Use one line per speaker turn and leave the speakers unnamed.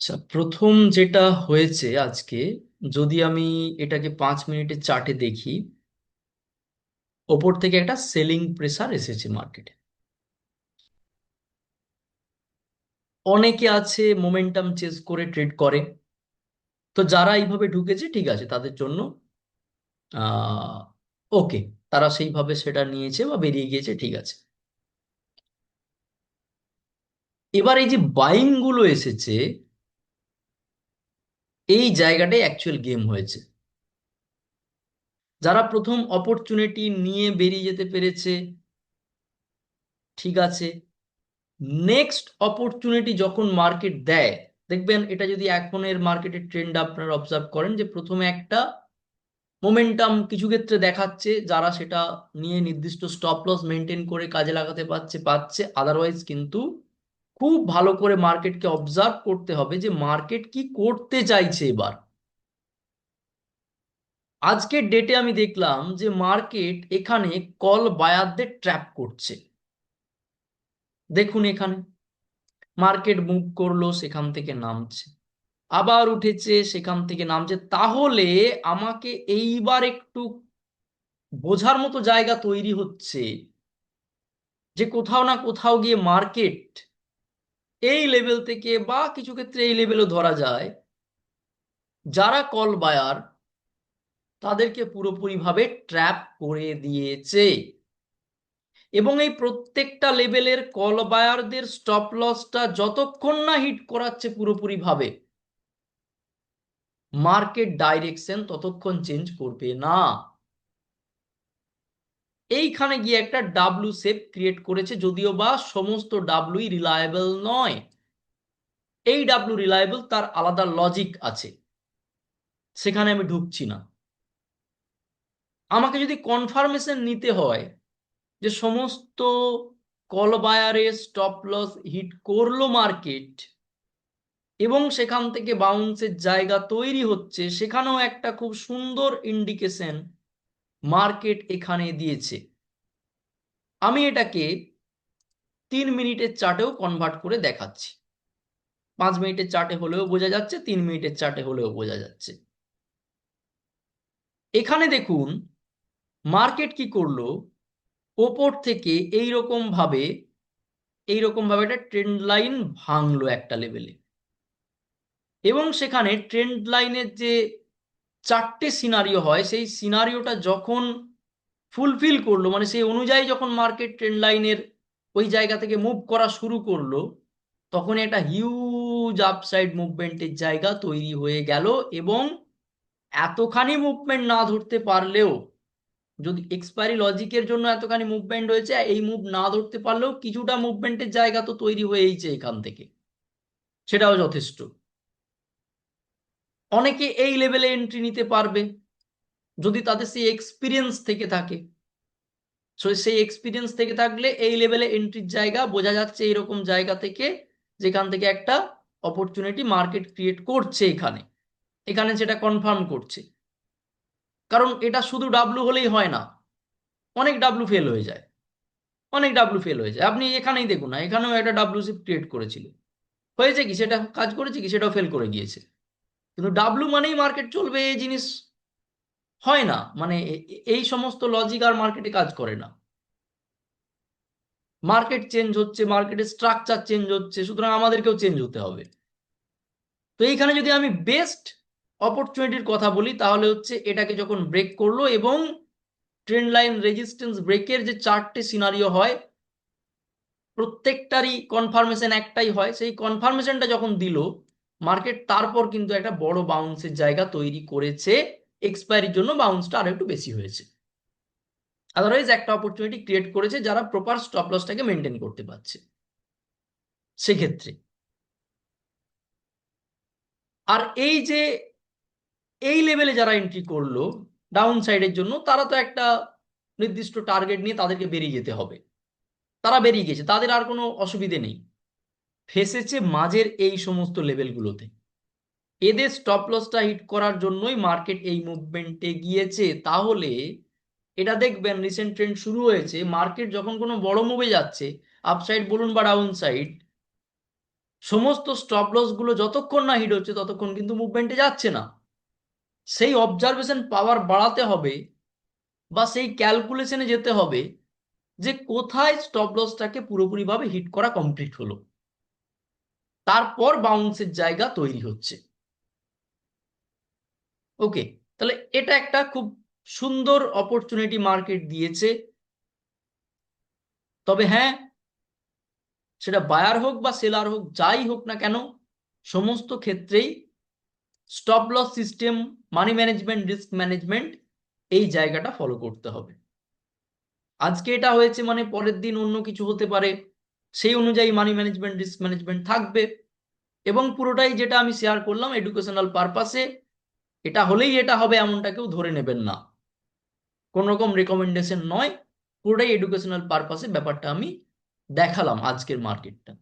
আচ্ছা প্রথম যেটা হয়েছে আজকে, যদি আমি এটাকে পাঁচ মিনিটের চার্টে দেখি, ওপর থেকে একটা সেলিং প্রেসার এসেছে মার্কেটে অনেকে আছে মোমেন্টাম চেস করে ট্রেড করে। তো যারা এইভাবে ঢুকেছে, ঠিক আছে, তাদের জন্য ওকে তারা সেইভাবে সেটা নিয়েছে বা বেরিয়ে গিয়েছে, ঠিক আছে। এবার এই যে বাইংগুলো এসেছে এই জায়গাটাই অ্যাকচুয়াল গেম হয়েছে। যারা প্রথম অপরচুনিটি নিয়ে বেরিয়ে যেতে পেরেছে, ঠিক আছে। নেক্সট অপরচুনিটি যখন মার্কেট দেয়, দেখবেন এটা যদি এখনের মার্কেটের ট্রেন্ড আপনারা অবজার্ভ করেন যে প্রথমে একটা মোমেন্টাম কিছু ক্ষেত্রে দেখাচ্ছে, যারা সেটা নিয়ে নির্দিষ্ট স্টপ লস মেনটেন করে কাজে লাগাতে পারছে, পাচ্ছে। আদারওয়াইজ কিন্তু খুব ভালো করে মার্কেটকে অবজার্ভ করতে হবে যে মার্কেট কি করতে চাইছে এবার। আজকের ডেটে আমি দেখলাম যে মার্কেট এখানে কল বায়ারদের ট্র্যাপ করছে। দেখুন এখানে। মার্কেট মুভ করল, সেখান থেকে নামছে। আবার উঠেছে, সেখান থেকে নামছে। তাহলে আমাকে এইবার একটু বোঝার মতো জায়গা তৈরি হচ্ছে যে কোথাও না কোথাও গিয়ে মার্কেট এই লেভেল থেকে বা কিছু ক্ষেত্রে এই লেভেলও ধরা যায়, যারা কল বায়ার তাদেরকে পুরোপুরিভাবে ট্র্যাপ করে দিয়েছে। এবং এই প্রত্যেকটা লেভেলের কল বায়ারদের স্টপ লসটা যতক্ষণ না হিট করাচ্ছে পুরোপুরিভাবে মার্কেট ডাইরেকশন ততক্ষণ চেঞ্জ করবে না। এইখানে গিয়ে একটা ডাব্লু শেপ ক্রিয়েট করেছে যদিও বা সমস্ত ডাব্লুই রিলায়েবল নয়। এই ডাব্লু রিলায়েবল তার আলাদা লজিক আছে। সেখানে আমি ঢুকছি না। আমাকে যদি কনফার্মেশন নিতে হয় যে সমস্ত কল বায়ারে স্টপ লস হিট করল মার্কেট এবং সেখান থেকে বাউন্সের জায়গা তৈরি হচ্ছে, সেখানেও একটা খুব সুন্দর ইন্ডিকেশন মার্কেট এখানে দিয়েছে। আমি এটাকে তিন মিনিটের চার্টেও কনভার্ট করে দেখাচ্ছি। পাঁচ মিনিটের চার্টে হলেও বোঝা যাচ্ছে, তিন মিনিটের চার্টে হলেও বোঝা যাচ্ছে। এখানে দেখুন, মার্কেট কি করল? ওপর থেকে এই রকম ভাবে এই রকম ভাবে একটা ট্রেন্ড লাইন ভাঙলো একটা লেভেলে এবং সেখানে ট্রেন্ড লাইনের যে চারটে সিনারিও হয়, সেই সিনারিওটা যখন ফুলফিল করল মানে সেই অনুযায়ী যখন মার্কেট ট্রেন্ড লাইনের ওই জায়গা থেকে মুভ করা শুরু করল, তখন একটা হিউজ আপসাইড মুভমেন্টের জায়গা তৈরি হয়ে গেল এবং এতখানি মুভমেন্ট না ধরতে পারলেও, যদি এক্সপায়ারি লজিকের জন্য এতখানি মুভমেন্ট হয়েছে এই মুভ না ধরতে পারলেও কিছুটা মুভমেন্টের জায়গা তো তৈরি হয়েইছে এখান থেকে। সেটাও যথেষ্ট। অনেকে এই লেভেলে এন্ট্রি নিতে পারবে যদি তাদের সেই এক্সপিরিয়েন্স থেকে থাকে। সো সেই এক্সপিরিয়েন্স থেকে থাকলে এই লেভেলে এন্ট্রির জায়গা বোঝা যাচ্ছে এইরকম জায়গা থেকে যেখান থেকে একটা অপরচুনিটি মার্কেট ক্রিয়েট করছে এখানে। এখানে সেটা কনফার্ম করছে। কারণ এটা শুধু ডাব্লু হলেই হয় না, অনেক ডাব্লু ফেল হয়ে যায়। অনেক ডাব্লু ফেল হয়ে যায়। আপনি এখানেই দেখুন না, এখানেও একটা ডাব্লু সিপ ক্রিয়েট করেছিল। হয়েছে কি? সেটা কাজ করেছে কি? সেটাও ফেল করে গিয়েছে। কিন্তু ডাব্লু মানেই মার্কেট চলবে, এই জিনিস হয় না। মানে এই সমস্ত লজিক আর মার্কেটে কাজ করে না। মার্কেট চেঞ্জ হচ্ছে মার্কেটের স্ট্রাকচার চেঞ্জ হচ্ছে, সুতরাং আমাদেরকেও চেঞ্জ হতে হবে। তো এইখানে যদি আমি বেস্ট অপরচুনিটির কথা বলি, তাহলে হচ্ছে এটাকে যখন ব্রেক করল এবং ট্রেন্ড লাইন রেজিস্ট্যান্স ব্রেকের যে চারটে সিনারিও হয়, প্রত্যেকটারই কনফার্মেশন একটাই হয়। সেই কনফার্মেশনটা যখন দিল মার্কেট তারপর কিন্তু একটা বড় বাউন্সের জায়গা তৈরি করেছে। এক্সপায়ারির জন্য বাউন্সটা আরও একটু বেশি হয়েছে। আদারওয়াইজ একটা অপরচুনিটি ক্রিয়েট করেছে যারা প্রপার স্টপ লসটাকে মেনটেন করতে পারছে। সেক্ষেত্রে। আর এই যে, এই লেভেলে যারা এন্ট্রি করল ডাউন সাইডের জন্য, তারা তো একটা নির্দিষ্ট টার্গেট নিয়ে তাদেরকে বেরিয়ে যেতে হবে। তারা বেরিয়ে গেছে, তাদের আর কোনো অসুবিধে নেই। ফেসেছে মাঝের এই সমস্ত লেভেলগুলোতে এদের স্টপ লসটা হিট করার জন্যই মার্কেট এই মুভমেন্টে গিয়েছে। তাহলে এটা দেখবেন রিসেন্ট ট্রেন্ড শুরু হয়েছে। মার্কেট যখন কোনো বড় মুভে যাচ্ছে আপসাইড বলুন বা ডাউন সাইড সমস্ত স্টপ লসগুলো যতক্ষণ না হিট হচ্ছে, ততক্ষণ কিন্তু মুভমেন্টে যাচ্ছে না। সেই অবজারভেশন পাওয়ার বাড়াতে হবে বা সেই ক্যালকুলেশনে যেতে হবে যে কোথায় স্টপ লসটাকে পুরোপুরিভাবে হিট করা কমপ্লিট হলো। তারপর বাউন্সের জায়গা তৈরি হচ্ছে। ওকে তাহলে এটা একটা খুব সুন্দর অপরচুনিটি মার্কেট দিয়েছে। তবে হ্যাঁ সেটা বায়ার হোক বা সেলার হোক, যাই হোক না কেন, সমস্ত ক্ষেত্রেই stop loss system money management risk management এই জায়গাটা ফলো করতে হবে। আজকে এটা হয়েছে মানে পরের দিন অন্য কিছু হতে পারে। সেই অনুযায়ী মানি ম্যানেজমেন্ট রিস্ক ম্যানেজমেন্ট থাকবে। এবং পুরোটাই যেটা আমি শেয়ার করলাম এডুকেশনাল পারপাসে এটা হলেই এটা হবে এমনটা কেউ ধরে নেবেন না। কোন রকম রেকমেন্ডেশন নয়, পুরোটাই এডুকেশনাল পারপাসে ব্যাপারটা আমি দেখালাম আজকের মার্কেটটা